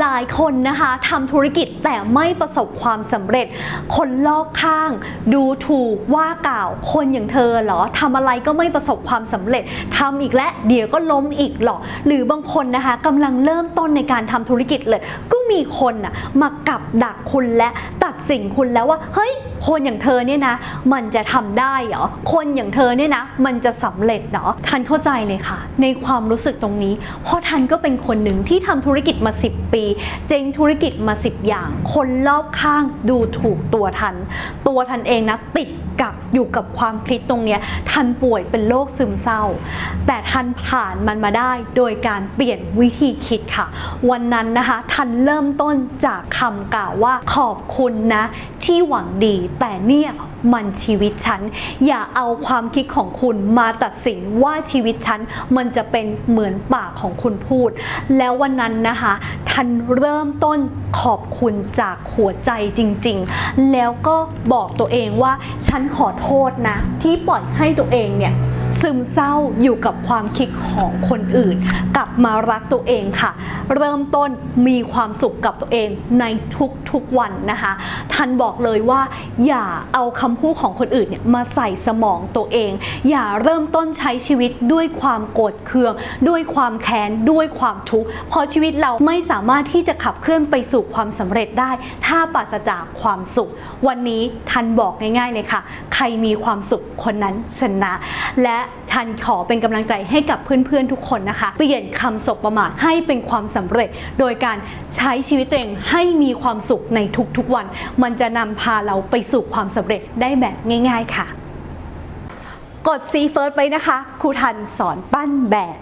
หลายคนนะคะทำธุรกิจแต่ไม่ประสบความสำเร็จ คนรอบข้าง ดูถูกว่ากล่าว คนอย่างเธอเหรอทำอะไรก็ไม่ประสบความสำเร็จทำอีกแล้วเดี๋ยวก็ล้มอีกหรอหรือบางคนนะคะกำลังเริ่มต้นในการทำธุรกิจเลย ก็มีคนนะมากับดักคุณและตัดสินคุณแล้วว่าเฮ้ยคนอย่างเธอเนี่ยนะ มันจะทำได้เหรอคนอย่างเธอเนี่ยนะ มันจะสำเร็จเหรอทันเข้าใจเลยค่ะ ในความรู้สึกตรงนี้เพราะทันก็เป็นคนหนึ่งที่ทำธุรกิจมา 10ปีเจ๊งธุรกิจมา 10 อย่าง คนรอบข้างดูถูกตัวทัน ตัวทันเองนะติดกับอยู่กับความคิดตรงเนี้ยทันป่วยเป็นโรคซึมเศร้า แต่ทันผ่านมันมาได้โดยการเปลี่ยนวิธีคิดค่ะ วันนั้นนะคะทันเริ่มต้นจากคำกล่าวว่าขอบคุณนะ ที่หวังดี แต่เนี่ยมันชีวิตฉัน อย่าเอาความคิดของคุณมาตัดสินว่าชีวิตฉันมันจะเป็นเหมือนปากของคุณพูด แล้ววันนั้นนะคะ ทันเริ่มต้นขอบคุณจากหัวใจจริง ๆ แล้วก็บอกตัวเองว่า ฉันขอโทษนะ ที่ปล่อยให้ตัวเองเนี่ย ซึมเศร้าอยู่กับความคิดของคนอื่น กลับมารักตัวเองค่ะ เริ่มต้นมีความสุขกับตัวเองในทุกๆวันนะคะทันบอกเลยว่า อย่าเอาคำพูดของคนอื่นเนี่ยมาใส่สมองตัวเอง อย่าเริ่มต้นใช้ชีวิตด้วยความโกรธเคือง ด้วยความแค้นด้วยความทุกข์เพราะชีวิตเราไม่สามารถที่จะขับเคลื่อนไปสู่ความสำเร็จได้ ถ้าปราศจากความสุข วันนี้ทันบอกง่ายๆเลยค่ะ ใครมีความสุขคนนั้นชนะและทันขอเป็นกำลังใจให้กับเพื่อนๆทุกคนนะคะ เปลี่ยนคำสบประมาทให้เป็นความสำเร็จ โดยการใช้ชีวิตตัวเองให้มีความสุขในทุกๆวัน มันจะนำพาเราไปสู่ความสำเร็จได้แบบง่าย ๆค่ะ กดซีเฟิร์สไว้นะคะครูทันสอนปั้นแบบ